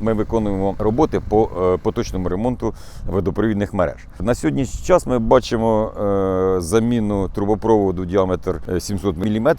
Ми виконуємо роботи по е, поточному ремонту водопровідних мереж. На сьогоднішній час ми бачимо е, заміну трубопроводу діаметр е, 700 мм,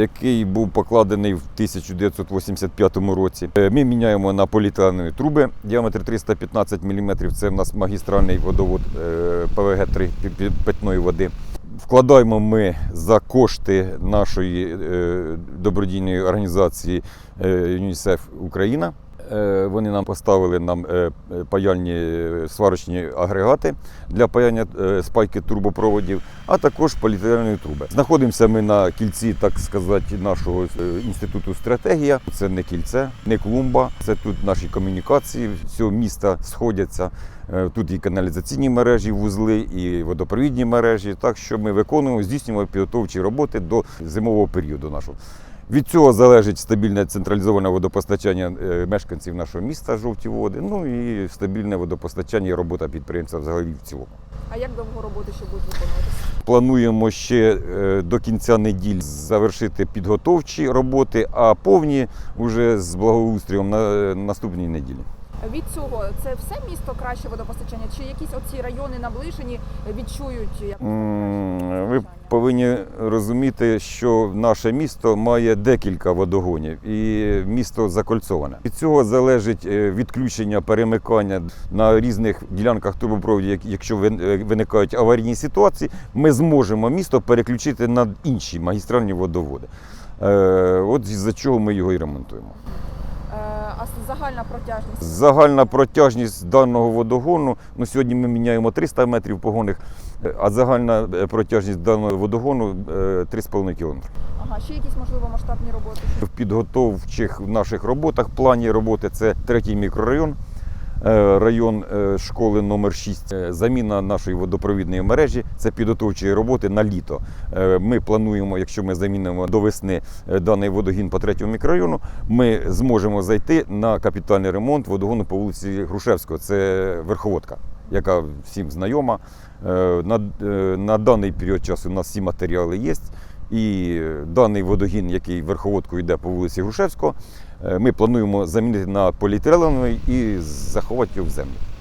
який був покладений в 1985 році. Е, Ми міняємо на поліетиленові труби діаметр 315 мм. Це в нас магістральний водовод е, ПВГ-3 питної води. Вкладаємо ми за кошти нашої е, добродійної організації е, ЮНІСЕФ Україна. Е, Вони нам поставили нам е, е, паяльні сварочні агрегати для паяння спайки трубопроводів, а також поліетиленові труби. Знаходимося ми на кільці, так сказати, нашого інституту стратегія. Це не кільце, не клумба. Це тут наші комунікації всього міста сходяться. Тут і каналізаційні мережі, вузли, і водопровідні мережі. Так що ми виконуємо, здійснюємо підготовчі роботи до зимового періоду нашого. Від цього залежить стабільне централізоване водопостачання е, мешканців нашого міста жовті води, ну і стабільне водопостачання і робота підприємства взагалі в цілому. А як довго роботи ще будуть виконуватися? Плануємо ще е, до кінця неділі завершити підготовчі роботи, а повні вже з благоустрієм на е, наступній неділі. Від цього це все місто краще водопостачання? Чи якісь оці райони наближені відчують якось М, краще Ви водопостачання? Повинні розуміти, що наше місто має декілька водогонів, і місто закольцоване. Від цього залежить е, відключення перемикання на різних ділянках трубопроводів. Якщо е, виникають аварійні ситуації, ми зможемо місто переключити на інші магістральні водоводи. Е, От за чого ми його і ремонтуємо. Е, А загальна протяжність? Загальна протяжність даного водогону. Ну, сьогодні ми міняємо 300 метрів погонних, е, а загальна е, протяжність даного водогону е, 3,5 кілометри. Ага, ще якісь можливо масштабні роботи? В підготовчих наших роботах, плані роботи це третій мікрорайон, е, район е, школи номер 6 Е, Заміна нашої водопровідної мережі це підготовчі роботи на літо. Е, Ми плануємо, якщо ми замінимо до весни е, даний водогін по третьому мікрорайону, ми зможемо зайти на капітальний ремонт водогону по вулиці Грушевського. Це верховодка, яка всім знайома. Е, На, е, на даний період часу у нас всі матеріали є. І даний водогін, який верховодку йде по вулиці Грушевського, е, ми плануємо замінити на поліетиленовий і заховати його в землю.